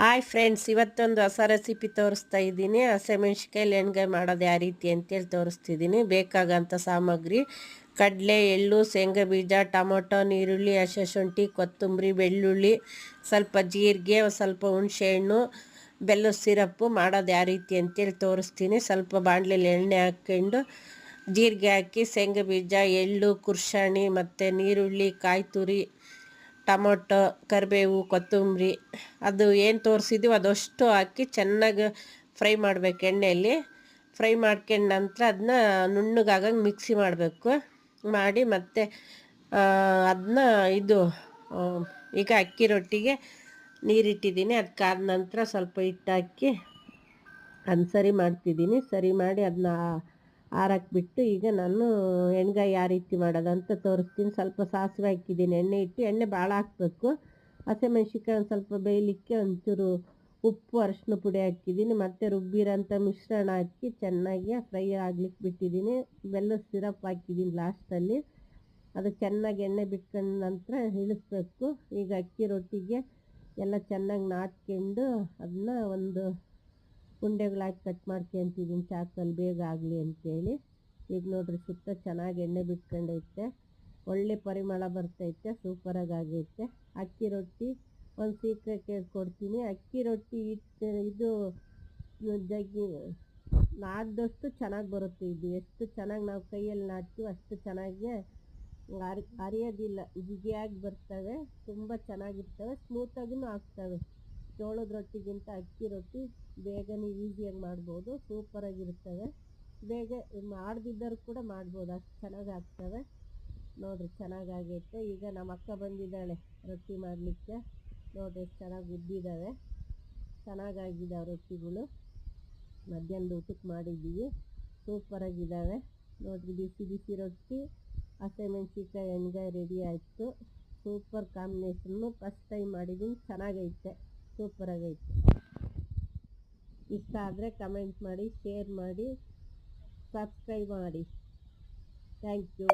Hi friends, ಇವತ್ತೊಂದು ಹೊಸ recipe ತೋರಿಸ್ತಾ ಇದ್ದೀನಿ. ಹಸಿಮೆಣ್ಸಿಕಾಯಲ್ಲಿ ಎಣ್ಗಾಯಿ ಮಾಡೋದು ಯಾವ ರೀತಿ ಅಂತೇಳಿ ತೋರಿಸ್ತಿದ್ದೀನಿ. ಬೇಕಾಗಂಥ ಸಾಮಗ್ರಿ, ಕಡಲೆ, ಎಳ್ಳು, ಶೇಂಗಾ ಬೀಜ, ಟೊಮೊಟೊ ನೀರುಳ್ಳಿ ಹಸಿ ಶುಂಠಿ, ಕೊತ್ತಂಬರಿ, ಬೆಳ್ಳುಳ್ಳಿ, ಸ್ವಲ್ಪ ಜೀರಿಗೆ ಸ್ವಲ್ಪ ಹುಣಸೆಹಣ್ಣು, ಬೆಲ್ಲದ ಸಿರಪ್ಪು ಮಾಡೋದು ಯಾವ ರೀತಿ ಅಂತೇಳಿ ತೋರಿಸ್ತೀನಿ. ಸ್ವಲ್ಪ ಬಾಣಲೆಯಲ್ಲಿ ಎಣ್ಣೆ ಹಾಕ್ಕೊಂಡು ಜೀರಿಗೆ ಹಾಕಿ, ಶೇಂಗಾ ಬೀಜ, ಎಳ್ಳು ಕುರ್ಷಾಣಿ ಮತ್ತು ನೀರುಳ್ಳಿ ಕಾಯಿ ತುರಿ ಟೊಮೊಟೊ, ಕರಿಬೇವು, ಕೊತ್ತಂಬರಿ, ಅದು ಏನು ತೋರಿಸಿದ್ದೀವಿ ಅದಷ್ಟು ಹಾಕಿ ಚೆನ್ನಾಗಿ ಫ್ರೈ ಮಾಡಬೇಕು ಎಣ್ಣೆಯಲ್ಲಿ. ಫ್ರೈ ಮಾಡ್ಕೊಂಡು ನಂತರ ಅದನ್ನ ನುಣ್ಣಗಾಗಂಗೆ ಮಿಕ್ಸಿ ಮಾಡಬೇಕು. ಮಾಡಿ ಮತ್ತು ಅದನ್ನ ಇದು ಈಗ ಅಕ್ಕಿ ರೊಟ್ಟಿಗೆ ನೀರಿಟ್ಟಿದ್ದೀನಿ. ಅದಕ್ಕಾದ ನಂತರ ಸ್ವಲ್ಪ ಹಿಟ್ಟು ಹಾಕಿ ಸರಿ ಮಾಡ್ತಿದ್ದೀನಿ. ಸರಿ ಮಾಡಿ ಅದನ್ನ ಬಿಟ್ಟು ಈಗ ನಾನು ಎಣ್ಗಾಯಿ ಯಾವ ರೀತಿ ಮಾಡೋದಂತ ತೋರಿಸ್ತೀನಿ. ಸ್ವಲ್ಪ ಸಾಸಿವೆ ಹಾಕಿದ್ದೀನಿ, ಎಣ್ಣೆ ಇಟ್ಟು ಎಣ್ಣೆ ಭಾಳ ಹಾಕ್ಬೇಕು. ಹಸಿಮೆಣ್ಸಿಕಾಯಿ ಒಂದು ಸ್ವಲ್ಪ ಬೇಯಲಿಕ್ಕೆ ಒಂಚೂರು ಉಪ್ಪು, ಅರಶಿನ ಪುಡಿ ಹಾಕಿದ್ದೀನಿ. ಮತ್ತು ರುಬ್ಬಿರೋಂಥ ಮಿಶ್ರಣ ಹಾಕಿ ಚೆನ್ನಾಗಿ ಫ್ರೈ ಆಗ್ಲಿಕ್ಕೆ ಬಿಟ್ಟಿದ್ದೀನಿ. ಬೆಲ್ಲದ ಸಿರಪ್ ಹಾಕಿದ್ದೀನಿ ಲಾಸ್ಟಲ್ಲಿ ಅದು ಚೆನ್ನಾಗಿ ಎಣ್ಣೆ ಬಿಟ್ಕೊಂಡ ನಂತರ ಇಳಿಸ್ಬೇಕು. ಈಗ ಅಕ್ಕಿ ರೊಟ್ಟಿಗೆ ಎಲ್ಲ ಚೆನ್ನಾಗಿ ನಾಟ್ಕೊಂಡು ಅದನ್ನ ಒಂದು ಉಂಡೆಗಳಾಗಿ ಕಟ್ ಮಾಡ್ಕೊಂತಿದ್ದೀನಿ ಚಾಕಲ್ಲಿ ಬೇಗ ಆಗಲಿ ಅಂತೇಳಿ ಈಗ ನೋಡ್ರಿ ಸುತ್ತ ಚೆನ್ನಾಗಿ ಎಣ್ಣೆ ಬಿಟ್ಕೊಂಡೈತೆ ಒಳ್ಳೆ ಪರಿಮಳ ಬರ್ತೈತೆ ಸೂಪರಾಗಿ ಆಗೈತೆ. ಅಕ್ಕಿ ರೊಟ್ಟಿ ಒಂದು ಸೀಕ್ರೆಟ್ ಹೇಳ್ಕೊಡ್ತೀನಿ ಅಕ್ಕಿ ರೊಟ್ಟಿ ಇಟ್ಟು ಇದು ಜಗ್ಗಿ ನಾದಷ್ಟು ಚೆನ್ನಾಗಿ ಬರುತ್ತೆ ಇದು. ಎಷ್ಟು ಚೆನ್ನಾಗಿ ನಾವು ಕೈಯಲ್ಲಿ ನಾದ್ತೀವಿ ಅಷ್ಟು ಚೆನ್ನಾಗಿ ಅರಿ, ಅರಿಯೋದಿಲ್ಲ. ಜಿಗಿಯಾಗಿ ಬರ್ತವೆ, ತುಂಬ ಚೆನ್ನಾಗಿರ್ತವೆ ಸ್ಮೂತಾಗೂ ಆಗ್ತವೆ. ಜೋಳದ ರೊಟ್ಟಿಗಿಂತ ಅಕ್ಕಿ ರೊಟ್ಟಿ ಬೇಗನೆ ಈಸಿಯಾಗಿ ಮಾಡ್ಬೋದು ಸೂಪರಾಗಿರ್ತವೆ ಬೇಗ ಮಾಡದಿದ್ದರೂ ಕೂಡ ಮಾಡ್ಬೋದು, ಅಷ್ಟು ಚೆನ್ನಾಗಿ ಆಗ್ತವೆ. ನೋಡಿರಿ ಚೆನ್ನಾಗಾಗೈತೆ ಈಗ ನಮ್ಮ ಅಕ್ಕ ಬಂದಿದ್ದಾಳೆ ರೊಟ್ಟಿ ಮಾಡಲಿಕ್ಕೆ. ನೋಡಿರಿ ಚೆನ್ನಾಗಿ ಉದ್ದಿದ್ದಾವೆ. ಚೆನ್ನಾಗಾಗಿದ್ದಾವೆ ರೊಟ್ಟಿಗಳು. ಮಧ್ಯಾಹ್ನದ ಊಟಕ್ಕೆ ಮಾಡಿದ್ದೀವಿ. ಸೂಪರಾಗಿದ್ದಾವೆ ನೋಡಿರಿ, ಬಿಸಿ ಬಿಸಿ ರೊಟ್ಟಿ ಹಸಿಮೆಣ್ಸಿಕಾಯಿ ಎಣ್ಗಾಯಿ ರೆಡಿ ಆಯಿತು. ಸೂಪರ್ ಕಾಂಬಿನೇಷನ್ನು ಫಸ್ಟ್ ಟೈಮ್ ಮಾಡಿದ್ದೀನಿ, ಚೆನ್ನಾಗೈತೆ. ಸೂಪರಾಗೈತೆ ಇಷ್ಟ ಆದರೆ ಕಮೆಂಟ್ ಮಾಡಿ ಶೇರ್ ಮಾಡಿ ಸಬ್ಸ್ಕ್ರೈಬ್ ಮಾಡಿ. Thank you